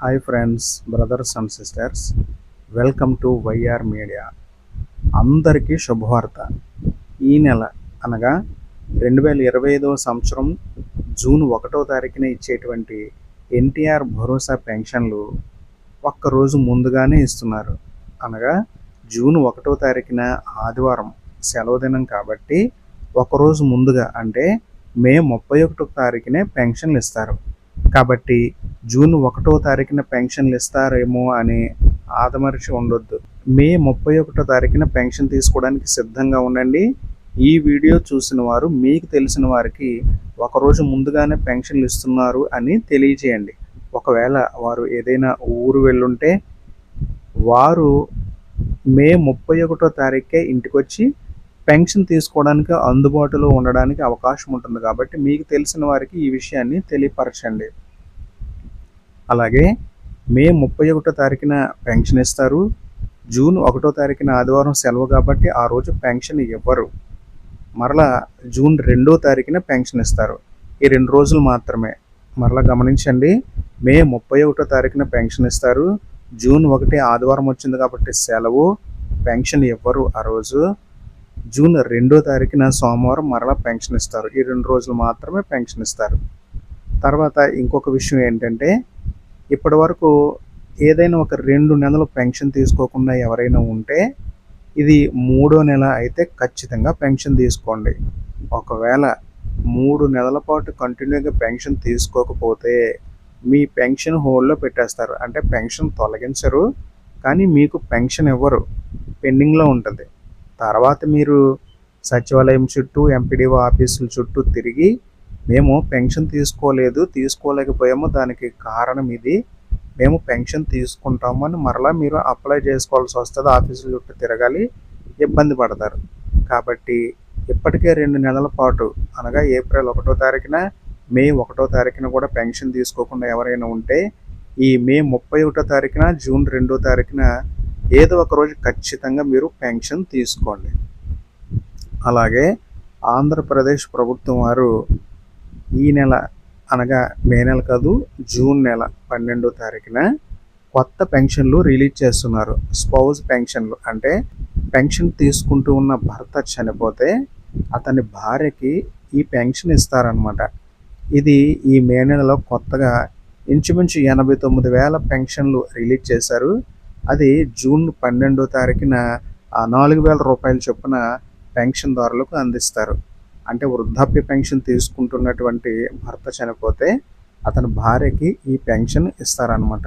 Hi friends brothers and sisters welcome to YR media అందరికీ శుభవార్త. ఈ నెల అనగా రెండు వేల ఇరవై ఐదవ సంవత్సరం జూన్ ఒకటో తారీఖున ఇచ్చేటువంటి ఎన్టీఆర్ భరోసా పెన్షన్లు ఒక్కరోజు ముందుగానే ఇస్తున్నారు. అనగా జూన్ ఒకటో తారీఖున ఆదివారం సెలవు దినం కాబట్టి ఒకరోజు ముందుగా అంటే మే ముప్పై ఒకటో తారీఖునే పెన్షన్లు ఇస్తారు. కాబట్టి జూన్ ఒకటో తారీఖున పెన్షన్లు ఇస్తారేమో అని ఆదమరిచి ఉండొద్దు. మే ముప్పై ఒకటో తారీఖున పెన్షన్ తీసుకోవడానికి సిద్ధంగా ఉండండి. ఈ వీడియో చూసిన వారు మీకు తెలిసిన వారికి ఒకరోజు ముందుగానే పెన్షన్లు ఇస్తున్నారు అని తెలియజేయండి. ఒకవేళ వారు ఏదైనా ఊరు వెళ్ళుంటే వారు మే ముప్పై ఒకటో తారీఖే ఇంటికి వచ్చి పెన్షన్ తీసుకోవడానికి అందుబాటులో ఉండడానికి అవకాశం ఉంటుంది. కాబట్టి మీకు తెలిసిన వారికి ఈ విషయాన్ని తెలియపరచండి. అలాగే మే ముప్పై ఒకటో తారీఖున పెన్షన్ ఇస్తారు. జూన్ ఒకటో తారీఖున ఆదివారం సెలవు కాబట్టి ఆ రోజు పెన్షన్ ఇవ్వరు. మరలా జూన్ రెండో తారీఖున పెన్షన్ ఇస్తారు. ఈ రెండు రోజులు మాత్రమే. మరలా గమనించండి మే ముప్పై ఒకటో తారీఖున పెన్షన్ ఇస్తారు. జూన్ ఒకటి ఆదివారం వచ్చింది కాబట్టి సెలవు. పెన్షన్ ఇవ్వరు ఆ రోజు. జూన్ రెండో తారీఖున సోమవారం మరలా పెన్షన్ ఇస్తారు. ఈ రెండు రోజులు మాత్రమే పెన్షన్ ఇస్తారు. తర్వాత ఇంకొక విషయం ఏంటంటే ఇప్పటి వరకు ఏదైనా ఒక రెండు నెలలు పెన్షన్ తీసుకోకుండా ఎవరైనా ఉంటే ఇది మూడో నెల అయితే ఖచ్చితంగా పెన్షన్ తీసుకోండి. ఒకవేళ మూడు నెలల పాటు కంటిన్యూగా పెన్షన్ తీసుకోకపోతే మీ పెన్షన్ హోల్డ్లో పెట్టేస్తారు. అంటే పెన్షన్ తొలగించరు కానీ మీకు పెన్షన్ ఇవ్వరు. పెండింగ్లో ఉంటుంది. తర్వాత మీరు సచివాలయం చుట్టూ ఎంపీడీఓ ఆఫీసుల చుట్టూ తిరిగి మేము పెన్షన్ తీసుకోలేదు తీసుకోలేకపోయాము దానికి కారణం ఇది. మేము పెన్షన్ తీసుకుంటాము అని మరలా మీరు అప్లై చేసుకోవాల్సి వస్తుంది ఆఫీసుల చుట్టూ తిరగాలి ఇబ్బంది పడతారు. కాబట్టి ఇప్పటికే రెండు నెలల పాటు అనగా ఏప్రిల్ ఒకటో తారీఖున మే ఒకటో తారీఖున కూడా పెన్షన్ తీసుకోకుండా ఎవరైనా ఉంటే ఈ మే ముప్పై ఒకటో తారీఖున జూన్ రెండో తారీఖున ఏదో ఒక రోజు ఖచ్చితంగా మీరు పెన్షన్ తీసుకోండి. అలాగే ఆంధ్రప్రదేశ్ ప్రభుత్వం వారు ఈ నెల అనగా మే నెల కాదు జూన్ నెల పన్నెండో తారీఖున కొత్త పెన్షన్లు రిలీజ్ చేస్తున్నారు. స్పౌజ్ పెన్షన్లు అంటే పెన్షన్ తీసుకుంటూ ఉన్న భర్త చనిపోతే అతని భార్యకి ఈ పెన్షన్ ఇస్తారనమాట ఇది ఈ మే నెలలో కొత్తగా ఇంచుమించు ఎనభై తొమ్మిది వేల పెన్షన్లు రిలీజ్ చేశారు. అది జూన్ పన్నెండో తారీఖున నాలుగు వేల రూపాయల చొప్పున పెన్షన్దారులకు అందిస్తారు. అంటే వృద్ధాప్య పెన్షన్ తీసుకుంటున్నటువంటి భర్త చనిపోతే అతని భార్యకి ఈ పెన్షన్ ఇస్తారనమాట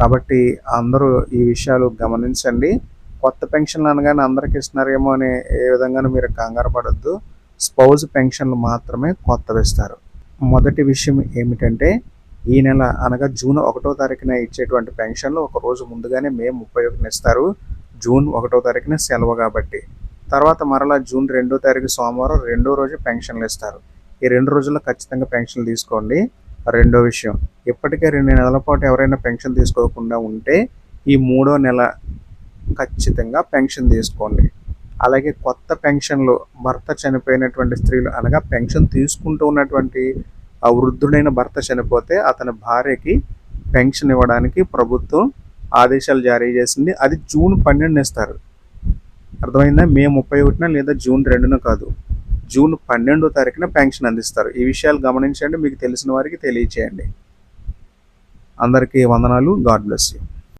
కాబట్టి అందరూ ఈ విషయాలు గమనించండి. కొత్త పెన్షన్లు అనగానే అందరికి ఇస్తున్నారేమో అని ఏ విధంగానూ మీరు కంగారు పడద్దు. స్పౌజ్ పెన్షన్లు మాత్రమే కొత్తవి ఇస్తారు మొదటి విషయం ఏమిటంటే ఈ నెల అనగా జూన్ ఒకటో తారీఖున ఇచ్చేటువంటి పెన్షన్లు ఒక రోజు ముందుగానే మే ముప్పై ఒకటిన ఇస్తారు. జూన్ ఒకటో తారీఖున సెలవు కాబట్టి. తర్వాత మరలా జూన్ రెండో తారీఖు సోమవారం రెండో రోజు పెన్షన్లు ఇస్తారు. ఈ రెండు రోజుల్లో ఖచ్చితంగా పెన్షన్లు తీసుకోండి. రెండో విషయం ఇప్పటికే రెండు నెలల పాటు ఎవరైనా పెన్షన్ తీసుకోకుండా ఉంటే ఈ మూడో నెల ఖచ్చితంగా పెన్షన్ తీసుకోండి. అలాగే కొత్త పెన్షన్లు భర్త చనిపోయినటువంటి స్త్రీలు అనగా పెన్షన్ తీసుకుంటూ ఉన్నటువంటి ఆ వృద్ధుడైన భర్త చనిపోతే అతని భార్యకి పెన్షన్ ఇవ్వడానికి ప్రభుత్వం ఆదేశాలు జారీ చేసింది. అది జూన్ పన్నెండున ఇస్తారు. అర్థమైందా? మే ముప్పై ఒకటిన లేదా జూన్ రెండున కాదు. జూన్ పన్నెండో తారీఖున పెన్షన్ అందిస్తారు. ఈ విషయాలు గమనించండి. మీకు తెలిసిన వారికి తెలియచేయండి. అందరికీ వందనాలు. God bless you.